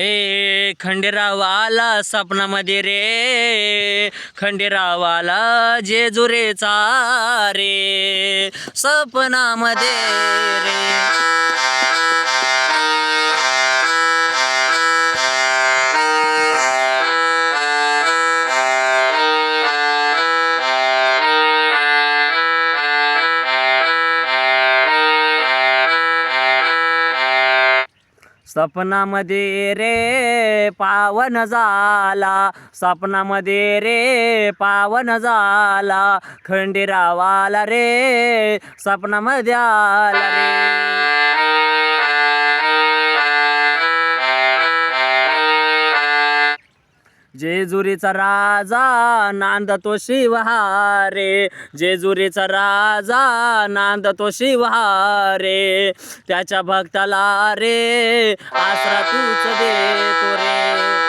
ए खंडेरावाला सपनामध्ये रे. खंडेरावाला जेजुरेचा रे. सपनामध्ये रे. सपनामध्ये रे पावन झाला. सपनामध्ये रे पावन झाला. खंडेरावाला रे सपनामध्ये आला रे. जेजुरीचा राजा नांदतो शिवहारे जेजुरीचा राजा नांदतो शिवहारे त्याच्या भक्ताला रे आसरा तूच देतो रे.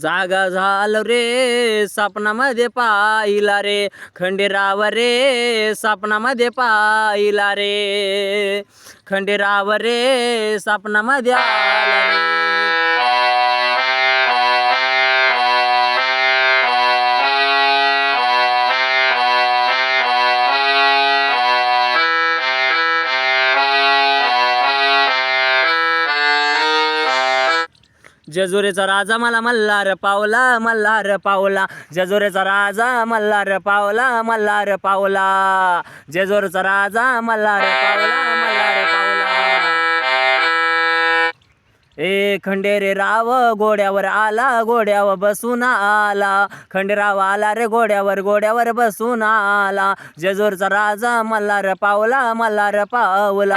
जागा झालं रे सपनामध्ये पाहिला रे. खंडेराव रे सपनामध्ये पाहिला रे. खंडेराव रे सपनामध्ये आला रे. जेजुरीचा राजा मला मल्हार पावला मल्हार पावला. जेजुरीचा राजा मल्हार पावला मल्हार पावला. जेजुरीचा राजा मल्हार पावला मल्हार पावला. ए खंडेरे राव घोड्यावर आला घोड्यावर बसून आला. खंडेराव आला रे घोड्यावर घोड्यावर बसून आला. जेजूरचा राजा मल्हार पावला मल्हार पावला.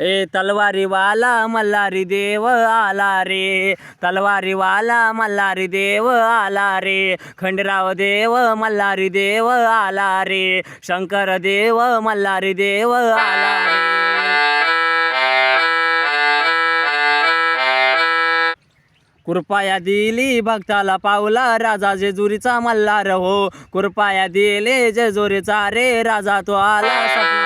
ए तलवारी वाला मल्हारी देव आला रे. तलवारी वाला मल्हारी देव आला रे. खंडराव देव मल्हारी देव आला रे. शंकर देव मल्हारी देव आला रे. कृपाया दिली भक्ताला पावला राजा जेजुरीचा मल्हार हो. कृपाया दिले जेजुरीचा रे राजा तो आला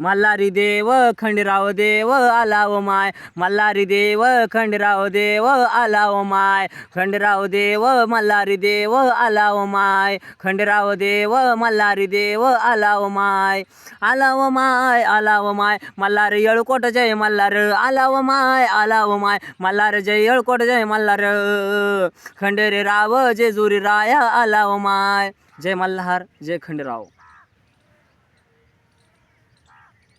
मल्हारी देव खंडराव देव आलाव माय. मल्हारी देव खंडराव देव आलाव माय. खंडराव देव मल्हारी देव आलाव माय. खंडराव देव मल्हारी देव आलाव माय. आलाव माय आलाव माय. मल्हार येळकोट जय मल्हार आलाव माय आलाव माय. मल्हार जय येळकोट जय मल्हार. खंडरे राव जेजुरी राया आलाव माय. जय मल्हार जय खंडराव.